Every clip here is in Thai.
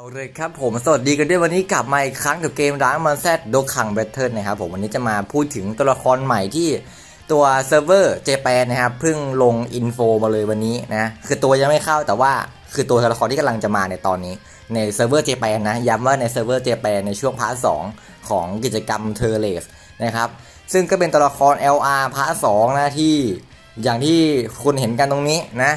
เอาเลยครับผมสวัสดีกันด้วยวันนี้กลับมาอีกครั้งกับเกมร้างมันแซดโดคังแบทเทิลนะครับผมวันนี้จะมาพูดถึงตัวละครใหม่ที่ตัวเซิร์ฟเวอร์เจแปนนะครับเพิ่งลงอินโฟมาเลยวันนี้นะคือตัวยังไม่เข้าแต่ว่าคือตัวตัวละครที่กำลังจะมาในตอนนี้ ในเซิร์ฟเวอร์เจแปนนะย้ำว่าในเซิร์ฟเวอร์เจแปนในช่วงพาร์ทสองของกิจกรรมเทอร์เลสนะครับซึ่งก็เป็นตัวละคร LR พาร์ทสองนะที่อย่างที่คุณเห็นกันตรงนี้นะ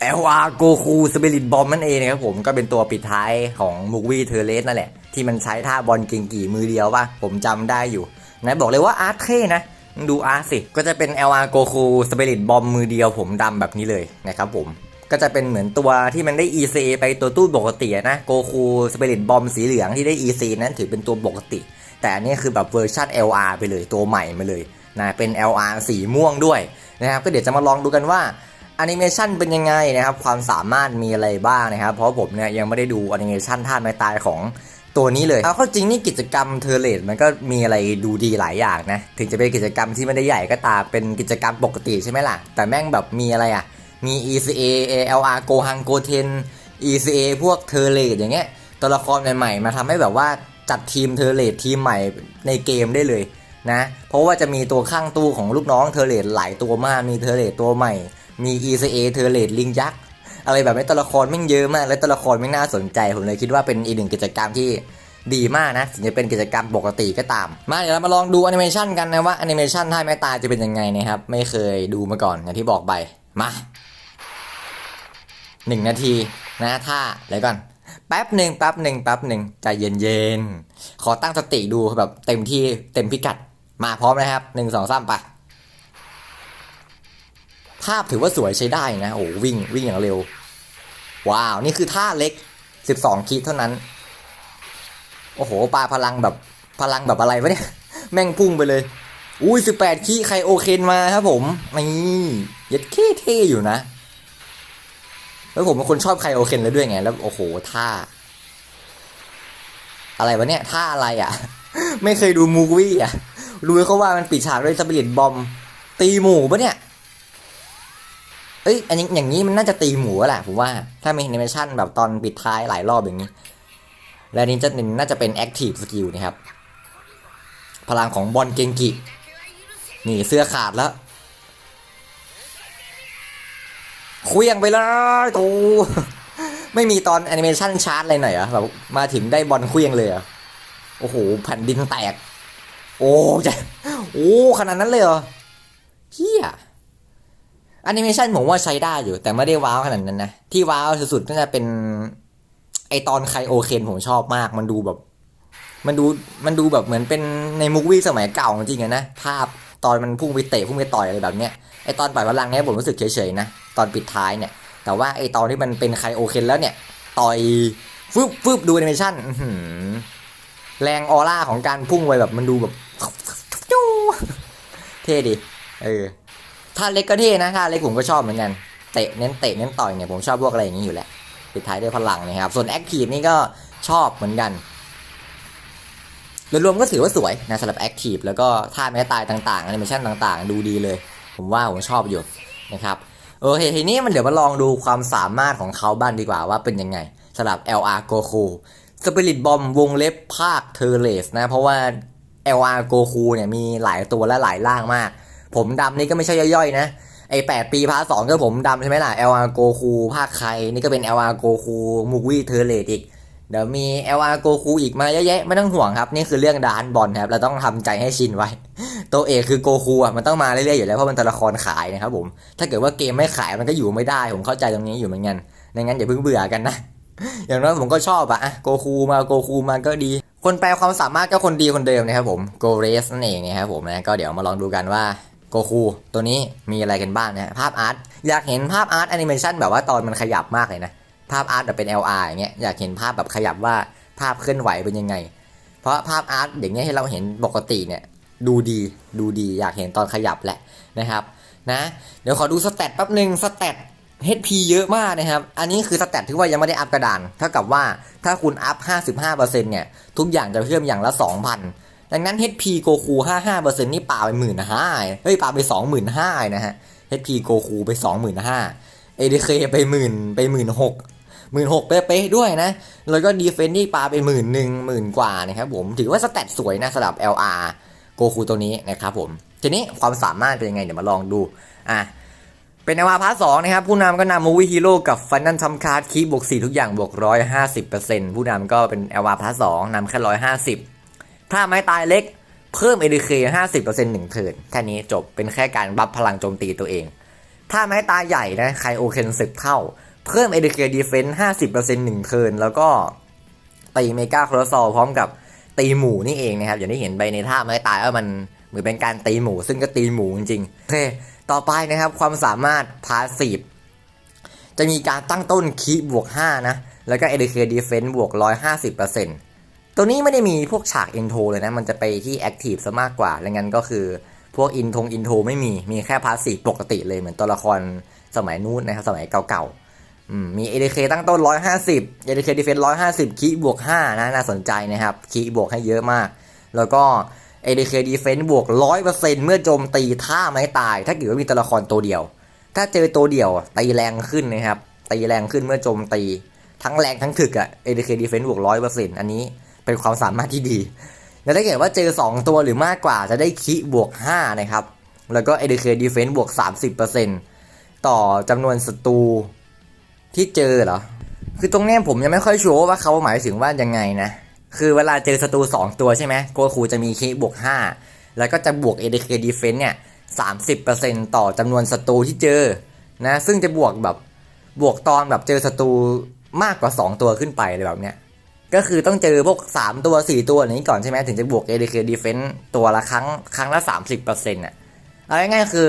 LR Goku Spirit Bomb นั่นเองนะครับผมก็เป็นตัวปิดท้ายของมูวี่เทอร์เลสนั่นแหละ ที่มันใช้ท่าบอลเก่งกี่มือเดียวป่ะ ผมจำได้อยู่นะบอกเลยว่าอาร์ตเท่นะดูอาร์ตสิ ก็จะเป็น LR Goku Spirit Bomb มือเดียวผมดำแบบนี้เลยนะครับผมก็จะเป็นเหมือนตัวที่มันได้ EC ไปตัวตู้ปกติอะนะ Goku Spirit Bomb สีเหลืองที่ได้ EC นั้นถือเป็นตัวปกติ แต่อันนี้คือแบบเวอร์ชัน LR ไปเลยตัวใหม่มาเลยนะเป็น LR สีม่วงด้วยนะครับก็เดี๋ยวจะมาลองดูกันว่า อนิเมชันเป็นยังไงนะครับ ความสามารถมีอะไรบ้างนะครับ เพราะผมเนี่ยยังไม่ได้ดูแอนิเมชันท่าไม้ตายของตัวนี้เลย เอาเข้าจริงนี่กิจกรรมเทเลตมันก็มีอะไรดูดีหลายอย่างนะ ถึงจะเป็นกิจกรรมที่ไม่ได้ใหญ่ก็ตาม เป็นกิจกรรมปกติใช่ไหมล่ะ แต่แม่งแบบมีอะไรอะ มี ECA ALR Gohan Goten ECA พวกเทเลตอย่างเงี้ย ตัวละครใหม่ๆ มาทำให้แบบว่าจัดทีมเทเลตทีมใหม่ในเกมได้เลยนะ เพราะว่าจะมีตัวข้างตู้ของลูกน้องเทเลตหลายตัวมาก มีเทเลตตัวใหม่ มี ECA เทอร์เลตลิงยักษ์อะไรแบบนี้ตัวละครแม่งเยอะมาก และตัวละครไม่งน่าสนใจ ผมเลยคิดว่าเป็นอีกหนึ่งกิจกรรมที่ดีมากนะถึงจะเป็นกิจกรรมปกติก็ตาม มาเดี๋ยวเรามาลองดูแอนิเมชันกันนะว่าแอนิเมชันท่าแม่ตายจะเป็นยังไงนะครับ ไม่เคยดูมาก่อนอย่างที่บอกไป มาหนึ่งนาทีนะท่าเดี๋ยวก่อน แป๊บหนึ่งแป๊บหนึ่งแป๊บหนึ่งใจเย็นๆ ขอตั้งสติดูแบบเต็มที่เต็มพิกัด มาพร้อมนะครับหนึ่งสองสามไป ภาพถือว่าสวยใช้ได้นะโอ้วิ่งวิ่งอย่างเร็ว ว้าว นี่คือท่าเล็ก 12คิเท่านั้น โอ้โหปลาพลังแบบพลังแบบอะไรวะเนี่ย แม่งพุ่งไปเลย อุ้ย18คิใครโอเคนมาครับผมนี่ยัดเท่เท่อยู่นะ แล้วผมเป็นคนชอบใครโอเคนแล้วด้วยไง แล้วโอ้โหท่า อะไรวะเนี่ยท่าอะไรอะ ไม่เคยดูมูวี่อะรู้เขาว่ามันปิดฉากด้วยสปิริตบอม ตีหมูปะเนี่ย เอ้ยอันนี้อย่างนี้มันน่าจะตีหมูแหละผมว่าถ้ามีแอนิเมชันแบบตอนปิดท้ายหลายรอบอย่างนี้ และนี้จะเป็นน่าจะเป็นแอคทีฟสกิลนะครับ พลังของบอลเกงกิ นี่เสื้อขาดแล้วเคลี้ยงไปเลยตูไม่มีตอนแอนิเมชันชาร์จอะไรหน่อยเหรอแบบมาถึงได้บอลเคลี้ยงเลยเหรอโอ้โหแผ่นดินแตก โอ้จะโอ้ขนาดนั้นเลยเหรอเฮีย แอนิเมชันผมว่าใช้ได้อยู่ แต่ไม่ได้ว้าวขนาดนั้นนะ ที่ว้าวสุดๆน่าจะเป็น ไอตอนไคโอเคนผมชอบมาก มันดูแบบ มันดูมันดูแบบเหมือนเป็นในมูฟวี่สมัยเก่าจริงๆนะ ภาพตอนมันพุ่งไปเตะพุ่งไปต่อยอะไรแบบเนี้ยไอตอนปล่อยพลังเนี้ยผมรู้สึกเฉยๆนะ ตอนปิดท้ายเนี่ย แต่ว่าไอตอนที่มันเป็นไคโอเคนแล้วเนี่ย ต่อยฟึบฟึบดูแอนิเมชันแรงออร่าของการพุ่งไปแบบมันดูแบบเท่ดิเออ ท่าเล็กก็เท่นะท่าเล็กผมก็ชอบเหมือนกันเตะเน้นเตะเน้นต่อยเนี่ยผมชอบพวกอะไรอย่างนี้อยู่แหละปิดท้ายด้วยพลังนะครับส่วนแอคทีฟนี่ก็ชอบเหมือนกันโดยรวมก็ถือว่าสวยนะสำหรับแอคทีฟแล้วก็ท่าแม้ตายต่างๆแอนิเมชันต่างๆ ดูดีเลย ผมว่าผมชอบอยู่นะครับโอเคทีนี้มันเดี๋ยวมาลองดูความสามารถของเขาบ้างดีกว่าว่าเป็นยังไงสำหรับ LR Goku Spirit Bomb วงเล็บภาคเทอร์เลสนะ เพราะว่า LR Goku เนี่ยมีหลายตัวและหลายร่างมาก ผมดำนี่ก็ไม่ใช่ย่อยๆนะไอแปดปีพาร์ทสองก็ผมดำใช่ไหมล่ะ LR Goku ภาคใครนี่ก็เป็น LR Goku มูวี่เทอร์เลตอีก เดี๋ยวมี LR Goku อีกมาเยอะแยะไม่ต้องห่วงครับ นี่คือเรื่องดานบอลครับ เราต้องทำใจให้ชินไว้ ตัวเอกคือโกคูอะมันต้องมาเรื่อยๆอยู่แล้วเพราะมันตัวละครขายนะครับผมถ้าเกิดว่าเกมไม่ขายมันก็อยู่ไม่ได้ ผมเข้าใจตรงนี้อยู่เหมือนกันดังนั้นอย่าเพิ่งเบื่อกันนะอย่างน้อยผมก็ชอบอะอะโกคูมาโกคูมาก็ดี คนแปลความสามารถก็คนดีคนเดิมนะครับผมโกเรสนั่นเองนะครับผมนะก็เดี๋ยวมาลองดูกันว่า โกคูตัวนี้มีอะไรกันบ้างนะภาพอาร์ตอยากเห็นภาพอาร์ตแอนิเมชันแบบว่าตอนมันขยับมากเลยนะ ภาพอาร์ตแบบเป็น LR อย่างเงี้ยอยากเห็นภาพแบบขยับว่าภาพเคลื่อนไหวเป็นยังไง เพราะภาพอาร์ตอย่างเงี้ยที่เราเห็นปกติเนี่ยดูดีดูดีอยากเห็นตอนขยับแหละนะครับนะเดี๋ยวขอดูสเตตแป๊บหนึ่งสเตต HP เยอะมากนะครับ อันนี้คือสแตทที่ว่ายังไม่ได้อัพกระดาน เท่ากับว่าถ้าคุณอัพ 55%เนี่ย ทุกอย่างจะเพิ่มอย่างละ 2,000 ดังนั้น HP โกคู55%นี่ปาไปหมื่นห้าเฮ้ยปาไป25,000นะฮะ HP โกคูไป25,000 ADK ไปหมื่นไปหมื่นหกหมื่นหกเป๊ะๆด้วยนะ แล้วก็ดีเฟนที่ปาไปหมื่นหนึ่งหมื่นกว่านะครับผม ถือว่าสแตทสวยนะสำหรับ LR โกคูตัวนี้นะครับผม ทีนี้ความสามารถเป็นยังไง เดี๋ยวมาลองดู อะ เป็นนวาพาร์ทสองนะครับ ผู้นำก็นำมูวี่ฮีโร่กับฟันนันทำคาร์ดคีบบวกสี่ทุกอย่างบวกร้อยห้าสิบเปอร์เซ็นต์ผู้นำก็เป็นเอวาพาร์ทสองนำแค่ร้อยห้าสิบ ถ้าไม้ตายเล็กเพิ่มเอ k เคห้าสิบเปอร์เซ็นต์หนึ่งเทิร์นแค่นี้จบเป็นแค่การบัฟพลังโจมตีตัวเอง ถ้าไม้ตายใหญ่นะใครโอเคนสิบเท่า เพิ่มเอ k เคดีเฟนต์ห้าสิบเปอร์เซ็นต์หนึ่งเทิร์นแล้วก็ตีเมกาโครซอลพร้อมกับตีหมูนี่เองนะครับอย่างที่เห็นไปในท่าไม้ตายว่ามันเหมือนเป็นการตีหมู ซึ่งก็ตีหมูจริงๆโอเคต่อไปนะครับความสามารถพาสีฟจะมีการตั้งต้นคีบวก 5 นะ แล้วก็ ADK Defense บวก 150% ตัวนี้ไม่ได้มีพวกฉากอินโทรเลยนะ มันจะไปที่ Active ซะมากกว่าแล้วงั้นก็คือพวกอินทงอินโทรไม่มี มีแค่พาสีฟปกติเลยเหมือนตัวละครสมัยนู้นนะครับ สมัยเก่าๆอืมมี ADK ตั้งต้น 150 ADK Defense 150คีบวก5นะน่าสนใจนะครับ คีบวกให้เยอะมาก แล้วก็ ADK Defense บวก100%เปอร์เซ็นต์เมื่อโจมตีท่าไม้ตาย ถ้าเกิดว่ามีตัวละครตัวเดียว ถ้าเจอตัวเดียวตีแรงขึ้นนะครับตีแรงขึ้นเมื่อโจมตีทั้งแรงทั้งถึกอะ ADK Defense บวก100%อันนี้ เป็นความสามารถที่ดี แล้วถ้าเกิดว่าเจอ 2 ตัวหรือมากกว่าจะได้คิบวก 5 นะครับ แล้วก็ ADK Defense บวก 30%ต่อจำนวนศัตรูที่เจอเหรอ คือตรงนี้ผมยังไม่ค่อยชัวร์ว่าเขาหมายถึงว่ายังไงนะ คือเวลาเจอศัตรู2 ตัวใช่ไหมโกคูจะมีคีบวก 5 แล้วก็จะบวก ADK Defense เนี่ย30%ต่อจำนวนศัตรูที่เจอนะซึ่งจะบวกแบบบวกตอนแบบเจอศัตรูมากกว่า 2 ตัวขึ้นไปเลยแบบเนี้ย ก็คือต้องเจอพวก 3 ตัว 4 ตัวอย่างนี้ก่อนใช่ไหมถึงจะบวก ADK Defense ตัวละครั้งครั้งละ 30%อน่ะเอาง่ายๆคือ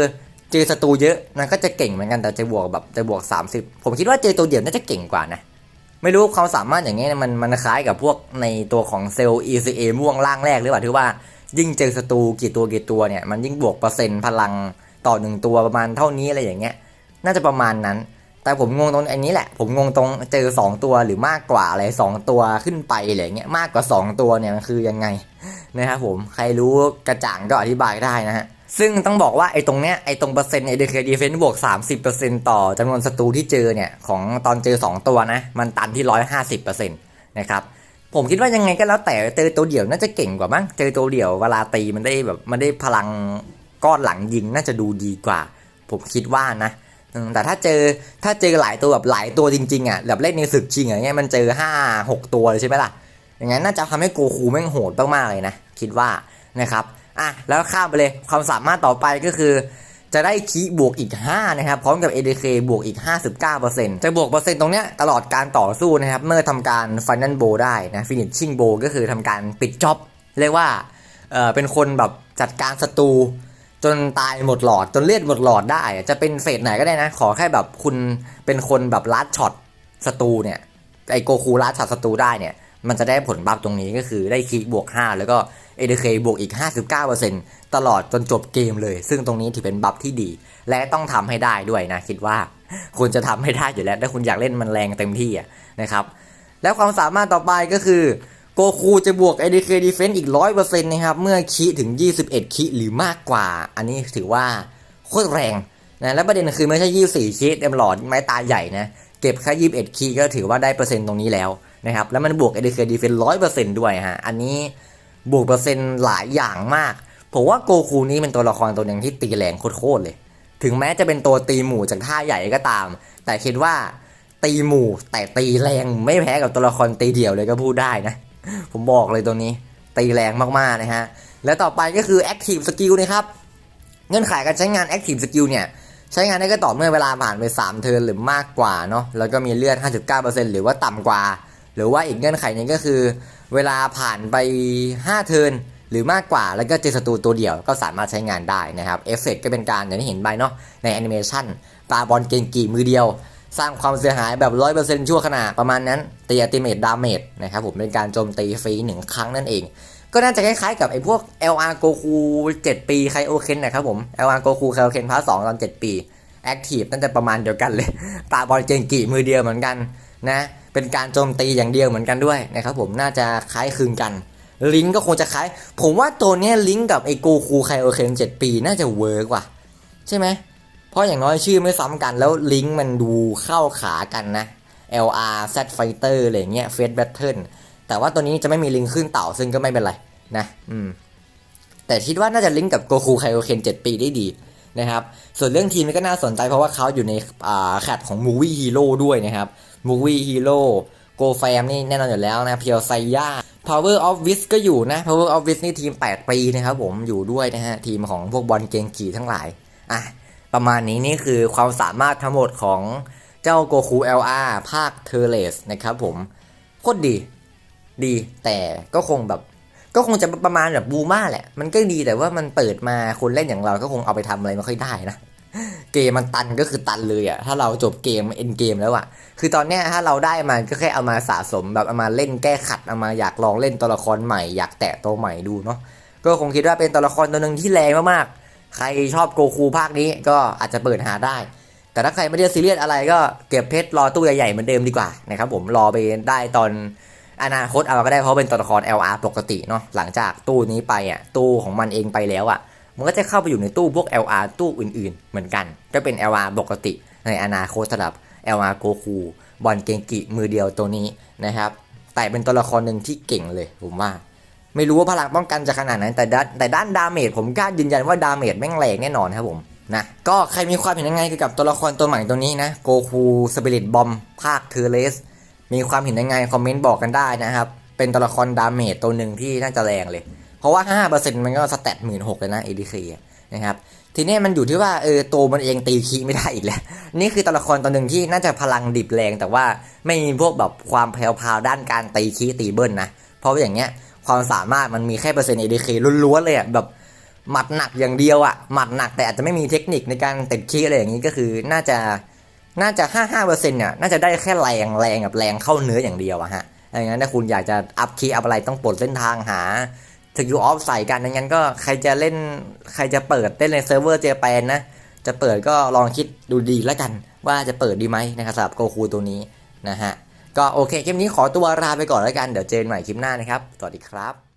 เจอศัตรูเยอะมันก็จะเก่งเหมือนกันแต่จะบวกแบบจะบวก 30 ผมคิดว่าเจอตัวเดียวน่าจะเก่งกว่านะ ไม่รู้ความสามารถอย่างนี้ยมันมันคล้ายกับพวกในตัวของเซลล์ ECA ม่วงล่างแรกหรือเปล่าที่ว่ายิ่งเจอศัตรูกี่ตัวกี่ตัวเนี่ยมันยิ่งบวกเปอร์เซ็นต์พลังต่อหนึ่งตัวประมาณเท่านี้อะไรอย่างเงี้ยน่าจะประมาณนั้น แต่ผมงงตรงอันนี้แหละ ผมงงตรงเจอ 2 ตัวหรือมากกว่าอะไร2ตัวขึ้นไปอะไรเงี้ยมากกว่า 2 ตัวเนี่ยมันคือยังไงนะครับผมใครรู้กระจ่างก็อธิบายได้นะฮะซึ่งต้องบอกว่าไอ้ตรงเนี้ยไอ้ตรงเปอร์เซ็นต์ ADK Defense บวก 30%ต่อจำนวนศัตรูที่เจอเนี่ย ของตอนเจอ 2 ตัวนะ มันตันที่ 150%นะครับผมคิดว่ายังไงก็แล้วแต่เจอตัวเดี่ยวน่าจะเก่งกว่ามั้งเจอตัวเดี่ยวเวลาตีมันได้แบบมันได้พลังก้อนหลังยิงน่าจะดูดีกว่า ผมคิดว่านะ แต่ถ้าเจอถ้าเจอหลายตัวแบบหลายตัวจริงๆอะแบบเล่นในศึกจริงอย่างเงี้ยมันเจอห้าหกตัวเลยใช่ไหมล่ะอย่างนั้นน่าจะทำให้โกคูแม่งโหดมากๆเลยนะคิดว่านะครับอะแล้วข้ามไปเลยความสามารถต่อไปก็คือ จะได้คีบวกอีก 5 นะครับ พร้อมกับ ADK บวกอีก 59%จะบวกเปอร์เซ็นต์ตรงเนี้ยตลอดการต่อสู้นะครับเมื่อทำการ Final Bow ได้นะ Finishing Bow ก็คือทำการปิดจ็อบเรียกว่าเออเป็นคนแบบจัดการศัตรู จนตายหมดหลอดจนเลือดหมดหลอดได้ จะเป็นเฟสไหนก็ได้นะ ขอแค่แบบคุณเป็นคนแบบลัดช็อตศัตรูเนี่ยไอโกคูลัดช็อตศัตรูได้เนี่ย มันจะได้ผลบัฟตรงนี้ก็คือได้คีบวก 5 แล้วก็ ADK บวกอีก 59%ตลอดจนจบเกมเลย ซึ่งตรงนี้ถือเป็นบัฟที่ดี และต้องทำให้ได้ด้วยนะ คิดว่าคุณจะทำให้ได้อยู่แล้วถ้าคุณอยากเล่นมันแรงเต็มที่นะครับแล้วความสามารถต่อไปก็คือ โกคูจะบวก ADK Defense อีก 100%นะครับ เมื่อคีถึง 21คีหรือมากกว่า อันนี้ถือว่าโคตรแรงนะและประเด็นคือไม่ใช่ 24คีเต็มหลอดไม้ตาใหญ่นะ เก็บแค่21คีก็ถือว่าได้เปอร์เซ็นต์ตรงนี้แล้วนะครับ แล้วมันบวก ADK Defense 100%ด้วยฮะ อันนี้บวกเปอร์เซ็นต์หลายอย่างมาก ผมว่าโกคูนี้เป็นตัวละครตัวหนึ่งที่ตีแรงโคตรเลย ถึงแม้จะเป็นตัวตีหมู่จากท่าใหญ่ก็ตาม แต่คิดว่าตีหมู่แต่ตีแรงไม่แพ้กับตัวละครตีเดี่ยวเลยก็พูดได้นะ ผมบอกเลยตัวนี้ตีแรงมากๆนะฮะ แล้วต่อไปก็คือ Active Skill นะครับ เงื่อนไขการใช้งาน Active Skill เนี่ย ใช้งานได้ก็ต่อเมื่อเวลาผ่านไป 3 เทิร์นหรือมากกว่าเนาะ แล้วก็มีเลือด 59%หรือว่าต่ำกว่า หรือว่าอีกเงื่อนไขนึงก็คือ เวลาผ่านไป 5 เทิร์นหรือมากกว่า แล้วก็เจอศัตรูตัวเดียวก็สามารถใช้งานได้นะครับ เอฟเฟกก็เป็นการอย่างที่เห็นไปเนาะในแอนิเมชันปาบอลเกงกี่มือเดียว สร้างความเสียหายแบบ 100%ชั่วขณะประมาณนั้นตีอัติเมตดาเมจนะครับผมเป็นการโจมตีฟรีหนึ่งครั้งนั่นเอง ก็น่าจะคล้ายๆกับไอ้พวก LR Goku 7 ปีไคโอเคนนะครับผม LR Goku ไคโอเคนพาร์ท2ตอน 7 ปี Active น่าจะประมาณเดียวกันเลยปาบอลเกงกีมือเดียวเหมือนกันนะเป็นการโจมตีอย่างเดียวเหมือนกันด้วยนะครับผมน่าจะคล้ายคลึงกัน ลิงก์ก็คงจะคล้าย ผมว่าตัวเนี้ยลิงก์กับไอ้โกคูไคโอเคน7ปี น่าจะเวิร์กว่ะใช่ไหม เพราะอย่างน้อยชื่อไม่ซ้ำกันแล้วลิงก์มันดูเข้าขากันนะ LR Z Fighter อะไรเงี้ย Face Battle แต่ว่าตัวนี้จะไม่มีลิงก์ขึ้นเต่าซึ่งก็ไม่เป็นไรนะ อืม แต่คิดว่าน่าจะลิงก์กับโกคูไคโอเคน7ปีได้ดีนะครับ ส่วนเรื่องทีมก็น่าสนใจเพราะว่าเขาอยู่ในอ่าแคดของ Movie Hero ด้วยนะครับ Movie Hero Go Fam นี่แน่นอนอยู่แล้วนะเพียวไซย่า Power of w i s ก็อยู่นะ Power of w i s นี่ทีม 8 ปีนะครับผมอยู่ด้วยนะฮะ ทีมของพวกบอลเกงกีทั้งหลาย อะ ประมาณนี้นี่คือความสามารถทั้งหมดของเจ้าโกคู LR ภาคเทเลสนะครับผมโคตรดีดีแต่ก็คงแบบ ก็คงจะประมาณแบบบูมาแหละ มันก็ดีแต่ว่ามันเปิดมาคนเล่นอย่างเราก็คงเอาไปทำอะไรไม่ค่อยได้นะ เกมมันตันก็คือตันเลยอะถ้าเราจบเกมเอ็นเกมแล้วอะคือตอนเนี้ยถ้าเราได้มาก็แค่เอามาสะสมแบบเอามาเล่นแก้ขัดเอามาอยากลองเล่นตัวละครใหม่ อยากแตะตัวใหม่ดูเนาะก็คงคิดว่าเป็นตัวละครตัวหนึ่งที่แรงมากๆ ใครชอบโกคูภาคนี้ก็อาจจะเปิดหาได้ แต่ถ้าใครไม่ได้ซีเรียสอะไรก็เก็บเพชรรอตู้ใหญ่ๆเหมือนเดิมดีกว่านะครับผมรอไปได้ตอนอนาคตเอาก็ได้เพราะเป็นตัวละคร LR ปกติเนาะหลังจากตู้นี้ไปอะตู้ของมันเองไปแล้วอะมันก็จะเข้าไปอยู่ในตู้พวก LR ตู้อื่นๆ เหมือนกัน ก็เป็น LR ปกติในอนาคตสำหรับ LR โกคูบอลเกงกิมือเดียวตัวนี้นะครับแต่เป็นตัวละครหนึ่งที่เก่งเลยผมว่า ไม่รู้ว่าพลังป้องกันจะขนาดไหนแต่ด้านแต่ด้านดาเมจผมกล้ายืนยันว่าดาเมจแม่งแรงแน่นอนครับผมนะก็ใครมีความเห็นยังไงเกี่ยวกับตัวละครตัวใหม่ตัวนี้นะโกคูสปิริตบอมภาคเทเลสมีความเห็นยังไงคอมเมนต์บอกกันได้นะครับ เป็นตัวละครดาเมจตัวหนึ่งที่น่าจะแรงเลย เพราะว่า 5%มันก็สแตทหมื่นหกเลยนะ ADK อะนะครับทีนี้มันอยู่ที่ว่าเออตัวมันเองตีคีไม่ได้อีกแล้ว นี่คือตัวละครตัวหนึ่งที่น่าจะพลังดิบแรง แต่ว่าไม่มีพวกแบบความแพรวๆด้านการตีคีตีเบิ้ลนะเพราะว่าอย่างเงี้ย ความสามารถมันมีแค่เปอร์เซ็นต์ ADK ล้วนๆเลยอะแบบหมัดหนักอย่างเดียวอะหมัดหนักแต่อาจจะไม่มีเทคนิคในการติดคีอะไรอย่างนี้ก็คือน่าจะน่าจะ 55%เซ็นต์เนี่ยน่าจะได้แค่แรงแรงกับแรงเข้าเนื้ออย่างเดียวอะฮะดังนั้นถ้าคุณอยากจะอัพคีย์อัพอะไรต้องปลดเส้นทางหาสกิลออฟใส่กันดังนั้นก็ใครจะเล่นใครจะเปิดเล่นในเซิร์ฟเวอร์เจแปนนะจะเปิดก็ลองคิดดูดีแล้วกัน ว่าจะเปิดดีไหมนะครับสำหรับโกคูตัวนี้นะฮะ ก็โอเคคลิปนี้ขอตัวลาไปก่อนแล้วกัน เดี๋ยวเจอกันใหม่คลิปหน้านะครับ สวัสดีครับ